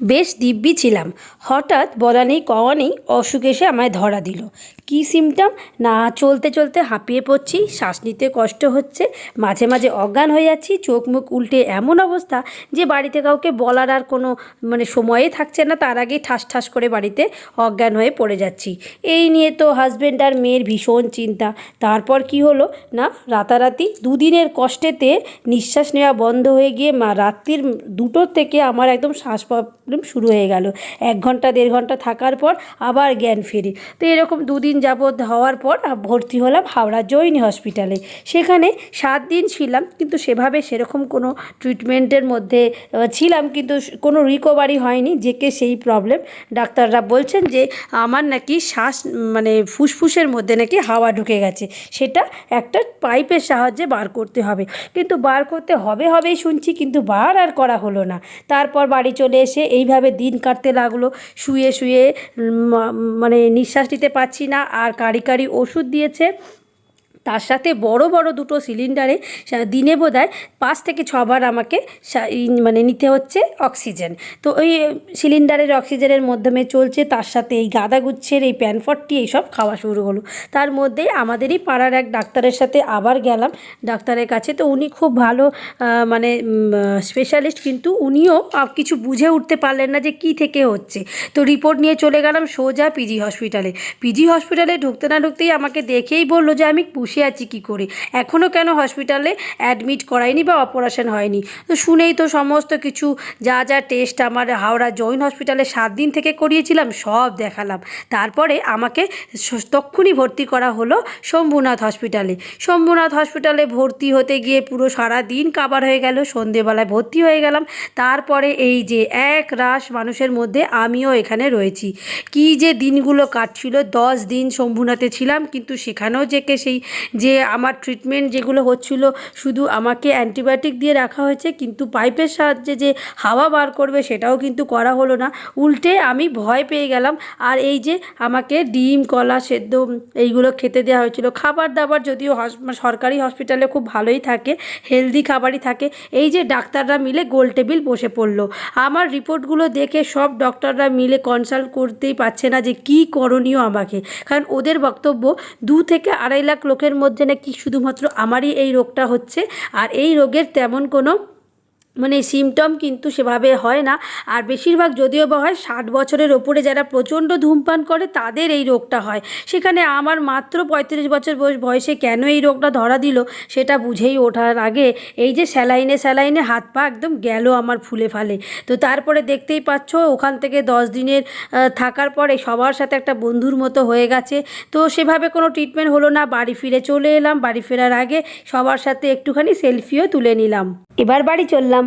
বেশ দিব্যি ছিলাম। হঠাৎ বলা নেই, কওয়া নেই, অসুখ এসে আমায় ধরা দিল। কী সিমটম না, চলতে চলতে হাঁপিয়ে পড়ছি, শ্বাস নিতে কষ্ট হচ্ছে, মাঝে মাঝে অজ্ঞান হয়ে যাচ্ছি, চোখ মুখ উল্টে এমন অবস্থা যে বাড়িতে কাউকে বলার আর কোনো মানে সময়ই থাকছে না, তার আগেই ঠাস ঠাস করে বাড়িতে অজ্ঞান হয়ে পড়ে যাচ্ছি। এই নিয়ে তো হাজব্যান্ড আর মেয়ের ভীষণ চিন্তা। তারপর কি হলো? না, রাতারাতি দুদিনের কষ্টেতে নিঃশ্বাস নেওয়া বন্ধ হয়ে গিয়ে মা রাত্রির দুটোর থেকে আমার একদম শ্বাস প্রবলেম শুরু হয়ে গেল। এক ঘণ্টা, দেড় ঘণ্টা থাকার পর আবার জ্ঞান ফেরে। তো এরকম দুদিন যাবৎ হওয়ার পর ভর্তি হলাম হাওড়া জৈনী হসপিটালে সেখানে সাত দিন ছিলাম, কিন্তু সেভাবে সেরকম কোনো ট্রিটমেন্টের মধ্যে ছিলাম, কিন্তু কোনো রিকভারি হয়নি, যে কে সেই প্রবলেম ডাক্তাররা বলছেন যে, আমার নাকি শ্বাস মানে ফুসফুসের মধ্যে নাকি হাওয়া ঢুকে গেছে। সেটা একটা পাইপের সাহায্যে বার করতে হবে। কিন্তু বার করতে হবে, হবেই শুনছি, কিন্তু বার আর করা হলো না। তারপর বাড়ি চলে এসে এইভাবে দিন কাটতে লাগল, শুয়ে শুয়ে মানে নিঃশ্বাস নিতে পারছি না। আর কারি কারি ওষুধ দিয়েছে। তার সাথে বড় বড় দুটো সিলিন্ডারে দিনে বোধহয় পাঁচ থেকে ছবার আমাকে মানে নিতে হচ্ছে অক্সিজেন তো ওই সিলিন্ডারের অক্সিজেনের মাধ্যমে চলছে, তার সাথে এই গাঁদাগুচ্ছের এই প্যানফটটি এইসব খাওয়া শুরু হলো। তার মধ্যে আমাদেরই পাড়ার এক ডাক্তারের সাথে আবার গেলাম ডাক্তারের কাছে। তো উনি খুব ভালো মানে স্পেশালিস্ট কিন্তু উনিও কিছু বুঝে উঠতে পারলেন না যে কি থেকে হচ্ছে। তো রিপোর্ট নিয়ে চলে গেলাম সোজা পিজি হসপিটালে পিজি হসপিটালে ঢুকতে না ঢুকতেই আমাকে দেখেই বলল যে, আমি বসে আছি কি করে? এখনও কেন হসপিটালে অ্যাডমিট করায়নি বা অপারেশন হয়নি? তো শুনেই তো সমস্ত কিছু, যা যা টেস্ট আমার হাওড়া জৈন হসপিটালে সাত দিন থেকে করিয়েছিলাম, সব দেখালাম। তারপরে আমাকে তক্ষুনি ভর্তি করা হলো শম্ভুনাথ হসপিটালে শম্ভুনাথ হসপিটালে ভর্তি হতে গিয়ে পুরো সারা দিন কাবার হয়ে গেল, সন্ধেবেলায় ভর্তি হয়ে গেলাম। তারপরে এই যে এক রাশ মানুষের মধ্যে আমিও এখানে রয়েছি। কি যে দিনগুলো কাটছিল, দশ দিন শম্ভুনাথে ছিলাম, কিন্তু সেখানেও যে কে সেই যে আমার ট্রিটমেন্ট যেগুলো হচ্ছিল, শুধু আমাকে অ্যান্টিবায়োটিক দিয়ে রাখা হয়েছে, কিন্তু পাইপের সাহায্যে যে হাওয়া বার করবে সেটাও কিন্তু করা হলো না। উল্টে আমি ভয় পেয়ে গেলাম। আর এই যে আমাকে ডিম, কলা সেদ্ধ, এইগুলো খেতে দেওয়া হয়েছিল। খাবার দাবার যদিও মানে সরকারি হসপিটালে খুব ভালোই থাকে হেলদি খাবারই থাকে। এই যে ডাক্তাররা মিলে গোল টেবিল বসে পড়ল। আমার রিপোর্টগুলো দেখে সব ডক্টররা মিলে কনসাল্ট করতেই পারছে না যে কি করণীয় আমাকে। কারণ ওদের বক্তব্য দু থেকে আড়াই লাখ লোকের মধ্যে নাকি শুধুমাত্র আমারই এই রোগটা হচ্ছে আর এই রোগের তেমন কোনো মানে সিমটম কিন্তু সেভাবে হয় না। আর বেশিরভাগ যদিও বা হয়, ষাট বছরের ওপরে যারা প্রচণ্ড ধূমপান করে, তাদের এই রোগটা হয়। সেখানে আমার মাত্র পঁয়ত্রিশ বছর বয়স, বয়সে কেন এই রোগটা ধরা দিল, সেটা বুঝেই ওঠার আগে এই যে স্যালাইনে স্যালাইনে হাত পা একদম গেল আমার ফুলে ফালে। তো তারপরে দেখতেই পাচ্ছ, ওখান থেকে দশ দিনের থাকার পরে সবার সাথে একটা বন্ধুর মতো হয়ে গেছে। তো সেভাবে কোনো ট্রিটমেন্ট হলো না, বাড়ি ফিরে চলে এলাম। বাড়ি ফেরার আগে সবার সাথে একটুখানি সেলফিও তুলে নিলাম। এবার বাড়ি চললাম।